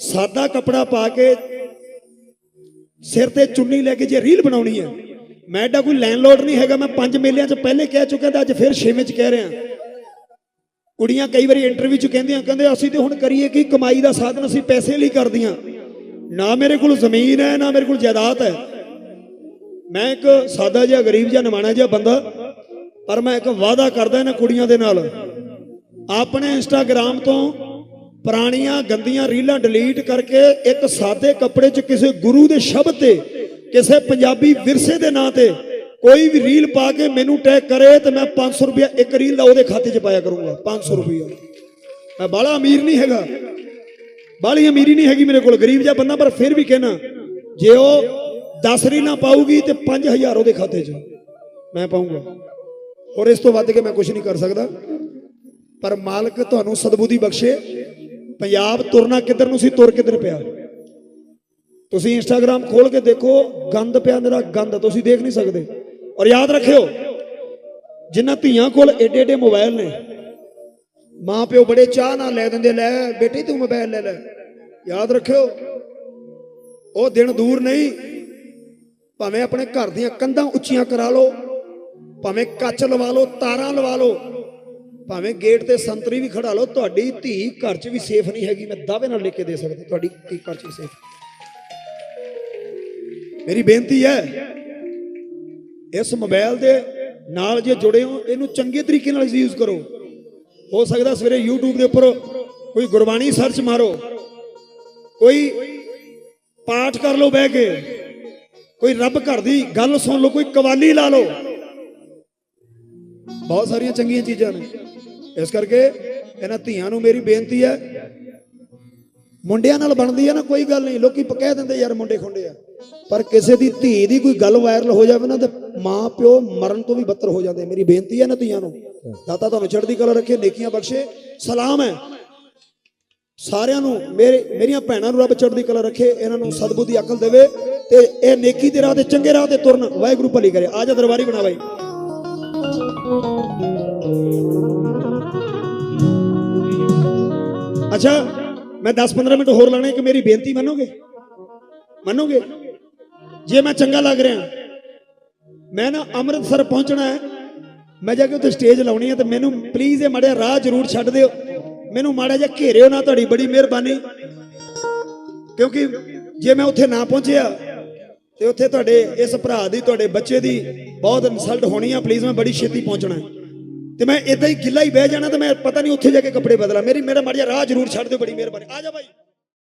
ਸਾਦਾ ਕਪੜਾ ਪਾ ਕੇ ਸਿਰ ਤੇ ਚੁੰਨੀ ਲੈ ਕੇ ਜੇ ਰੀਲ ਬਣਾਉਣੀ ਹੈ, ਮੈਂ ਐਡਾ ਕੋਈ ਲੈਂਡਲੋਰਡ ਨਹੀਂ ਹੈਗਾ, ਮੈਂ ਪੰਜ ਮੇਲਿਆਂ 'ਚ ਪਹਿਲੇ ਕਹਿ ਚੁੱਕਿਆ ਤੇ ਅੱਜ ਫਿਰ ਛੇਵੇਂ 'ਚ ਕਹਿ ਰਿਹਾ। ਕੁੜੀਆਂ ਕਈ ਵਾਰੀ ਇੰਟਰਵਿਊ 'ਚ ਕਹਿੰਦੀਆਂ, ਕਹਿੰਦੇ ਅਸੀਂ ਤੇ ਹੁਣ ਕਰੀਏ ਕੀ, ਕਮਾਈ ਦਾ ਸਾਧਨ ਅਸੀਂ ਪੈਸੇ ਲਈ ਕਰਦੀਆਂ। ਨਾ ਮੇਰੇ ਕੋਲ ਜ਼ਮੀਨ ਹੈ, ਨਾ ਮੇਰੇ ਕੋਲ ਜਾਇਦਾਦ ਹੈ। ਮੈਂ ਇੱਕ ਸਾਦਾ ਜਿਹਾ, ਗਰੀਬ ਜਿਹਾ, ਨਿਮਾਣਾ ਜਿਹਾ ਬੰਦਾ, ਪਰ ਮੈਂ ਇੱਕ ਵਾਅਦਾ ਕਰਦਾ ਇਹਨਾਂ ਕੁੜੀਆਂ ਦੇ ਨਾਲ। ਆਪਣੇ ਇੰਸਟਾਗ੍ਰam ਤੋਂ ਪੁਰਾਣੀਆਂ ਗੰਦੀਆਂ ਰੀਲਾਂ ਡਿਲੀਟ ਕਰਕੇ ਇੱਕ ਸਾਦੇ ਕੱਪੜੇ 'ਚ ਕਿਸੇ ਗੁਰੂ ਦੇ ਸ਼ਬਦ ਤੇ, ਕਿਸੇ ਪੰਜਾਬੀ ਵਿਰਸੇ ਦੇ ਨਾਂ ਤੇ ਕੋਈ ਵੀ ਰੀਲ ਪਾ ਕੇ ਮੈਨੂੰ ਟੈਗ ਕਰੇ ਤੇ ਮੈਂ 500 ਰੁਪਇਆ ਇੱਕ ਰੀਲ ਦਾ ਉਹਦੇ ਖਾਤੇ 'ਚ ਪਾਇਆ ਕਰੂੰਗਾ 500 ਰੁਪਇਆ। ਮੈਂ ਬਾਲਾ ਅਮੀਰ ਨਹੀਂ ਹੈਗਾ। ਬਾਲੀ ਅਮੀਰੀ ਨਹੀਂ ਹੈਗੀ ਮੇਰੇ ਕੋਲ, ਗਰੀਬ ਜਿਹਾ ਬੰਦਾ, ਪਰ ਫਿਰ ਵੀ ਕਹਿਣਾ ਜੇ ਉਹ 10 ਰੀਲਾਂ ਪਾਊਗੀ ਤੇ 5000 ਉਹਦੇ ਖਾਤੇ 'ਚ ਮੈਂ ਪਾਉਂਗਾ ਔਰ ਇਸ ਤੋਂ ਵੱਧ ਕੇ ਮੈਂ ਕੁਝ ਨਹੀਂ ਕਰ ਸਕਦਾ। ਪਰ ਮਾਲਕ ਤੁਹਾਨੂੰ ਸਦਬੁੱਧੀ ਬਖਸ਼ੇ। ਪੰਜਾਬ ਤੁਰਨਾ ਕਿੱਧਰ ਨੂੰ ਸੀ? ਤੁਰ ਕਿੱਧਰ ਪਿਆ? ਤੁਸੀਂ ਇੰਸਟਾਗ੍ਰam ਖੋਲ ਕੇ ਦੇਖੋ, ਗੰਦ ਪਿਆ ਮੇਰਾ, ਗੰਦ, ਤੁਸੀਂ ਦੇਖ ਨਹੀਂ ਸਕਦੇ। ਔਰ ਯਾਦ ਰੱਖਿਓ, ਜਿਨ੍ਹਾਂ ਧੀਆਂ ਕੋਲ ਏਡੇ ਏਡੇ ਮੋਬਾਈਲ ਨੇ ਮਾਂ ਪਿਓ ਬੜੇ ਚਾਹ ਨਾਲ ਲੈ ਦਿੰਦੇ, ਲੈ ਬੇਟੀ ਤੂੰ ਮੋਬਾਈਲ ਲੈ ਲੈ। ਯਾਦ ਰੱਖਿਓ, ਉਹ ਦਿਨ ਦੂਰ ਨਹੀਂ, ਭਾਵੇਂ ਆਪਣੇ ਘਰ ਦੀਆਂ ਕੰਧਾਂ ਉੱਚੀਆਂ ਕਰਾ ਲਓ, ਭਾਵੇਂ ਕੱਚ ਲਵਾ ਲਓ, ਤਾਰਾਂ ਲਵਾ ਲਓ ਭਾਵੇਂ ਗੇਟ ਤੇ ਸੰਤਰੀ ਵੀ ਖੜਾ ਲਓ, ਤੁਹਾਡੀ ਧੀ ਘਰ 'ਚ ਵੀ ਸੇਫ ਨਹੀਂ ਹੈਗੀ, ਮੈਂ ਦਾਅਵੇ ਨਾਲ ਲਿਖ ਕੇ ਦੇ ਸਕਦਾ, ਤੁਹਾਡੀ ਧੀ ਘਰ 'ਚ ਵੀ ਸੇਫ ਮੇਰੀ ਬੇਨਤੀ ਹੈ, ਇਸ ਮੋਬਾਈਲ ਦੇ ਨਾਲ ਜੇ ਜੁੜੇ ਹੋ, ਇਹਨੂੰ ਚੰਗੇ ਤਰੀਕੇ ਨਾਲ ਯੂਜ਼ ਕਰੋ। ਹੋ ਸਕਦਾ ਸਵੇਰੇ YouTube ਦੇ ਉੱਪਰ ਕੋਈ ਗੁਰਬਾਣੀ ਸਰਚ ਮਾਰੋ, ਕੋਈ ਪਾਠ ਕਰ ਲਓ ਬਹਿ ਕੇ, ਕੋਈ ਰੱਬ ਘਰ ਦੀ ਗੱਲ ਸੁਣ ਲਓ, ਕੋਈ ਕਵਾਲੀ ਲਾ ਲਓ। ਬਹੁਤ ਸਾਰੀਆਂ ਚੰਗੀਆਂ ਚੀਜ਼ਾਂ ਨੇ। ਇਸ ਕਰਕੇ ਇਹਨਾਂ ਧੀਆਂ ਨੂੰ ਮੇਰੀ ਬੇਨਤੀ ਹੈ, ਮੁੰਡਿਆਂ ਨਾਲ ਬਣਦੀ ਹੈ ਨਾ, ਕੋਈ ਗੱਲ ਨਹੀਂ। ਲੋਕੀ ਕਹਿ ਦਿੰਦੇ, ਯਾਰ, ਮੁੰਡੇ ਖੁੰਡੇ ਆ। ਪਰ ਕਿਸੇ ਦੀ ਧੀ ਦੀ ਕੋਈ ਗੱਲ ਵਾਇਰਲ ਹੋ ਜਾਵੇ ਨਾ, ਤੇ ਮਾਂ ਪਿਓ ਮਰਨ ਤੋਂ ਵੀ ਬੱਤਰ ਹੋ ਜਾਂਦੇ। ਮੇਰੀ ਬੇਨਤੀ ਹੈ ਨਾ ਧੀਆਂ ਨੂੰ। ਦਾਤਾ ਤੁਹਾਨੂੰ ਚੜ੍ਹਦੀ ਕਲਾ ਰੱਖੇ, ਨੇਕੀਆਂ ਬਖਸ਼ੇ। ਸਲਾਮ ਹੈ। ਸਾਰਿਆਂ ਨੂੰ, ਮੇਰੇ, ਮੇਰੀਆਂ ਭੈਣਾਂ ਨੂੰ ਰੱਬ ਚੜ੍ਹਦੀ ਕਲਾ ਰੱਖੇ, ਇਹਨਾਂ ਨੂੰ ਸਤਬੁੱਧੀ ਅਕਲ ਦੇਵੇ ਤੇ ਇਹ ਨੇਕੀ ਦੇ ਰਾਹ ਤੇ, ਚੰਗੇ ਰਾਹ ਤੇ ਤੁਰਨ ਵਾਹਿਗੁਰੂ ਭਲੀ ਕਰੇ। ਆ ਜਾ ਦਰਬਾਰੀ ਬਣਾ ਬਾਈ। ਅੱਛਾ, ਮੈਂ 10-15 ਮਿੰਟ ਹੋਰ ਲਾਣੇ ਕਿ ਮੇਰੀ ਬੇਨਤੀ ਮੰਨੋਗੇ? ਮੰਨੋਗੇ? ਜੇ ਮੈਂ ਚੰਗਾ ਲੱਗ ਰਿਹਾ, ਮੈਂ ਨਾ ਅੰਮ੍ਰਿਤਸਰ ਪਹੁੰਚਣਾ ਹੈ, ਮੈਂ ਜਾ ਕੇ ਉੱਥੇ ਸਟੇਜ ਲਾਉਣੀ ਹੈ ਤੇ ਮੈਨੂੰ ਪਲੀਜ਼ ਇਹ ਮੜਿਆ ਰਾਹ ਜ਼ਰੂਰ ਛੱਡ ਦਿਓ। ਮੈਨੂੰ ਮਾੜਾ ਜਿਹਾ ਘੇਰਿਓ ਨਾ ਤੁਹਾਡੀ, ਬੜੀ ਮਿਹਰਬਾਨੀ। ਕਿਉਂਕਿ ਜੇ ਮੈਂ ਉੱਥੇ ਨਾ ਪਹੁੰਚਿਆ ਤੇ ਉੱਥੇ ਤੁਹਾਡੇ ਇਸ ਭਰਾ ਦੀ, ਤੁਹਾਡੇ ਬੱਚੇ ਦੀ ਬਹੁਤ ਇਨਸਲਟ ਹੋਣੀ ਆ। ਪਲੀਜ਼ ਮੈਂ ਬੜੀ ਛੇਤੀ ਪਹੁੰਚਣਾ। ਤੇ ਮੈਂ ਇਦਾਂ ਹੀ ਗਿੱਲਾ ਹੀ ਬਹਿ ਜਾਣਾ ਤੇ ਮੈਂ ਪਤਾ ਨਹੀਂ ਉੱਥੇ ਜਾ ਕੇ ਕੱਪੜੇ ਬਦਲਾ। ਮੇਰੀ ਮੇਰਾ ਮਾੜਾ ਰਾਹ ਜ਼ਰੂਰ ਛੱਡ ਦਿਓ ਬੜੀ ਮਿਹਰਬਾਨੀ। ਆ ਜਾ ਭਾਈ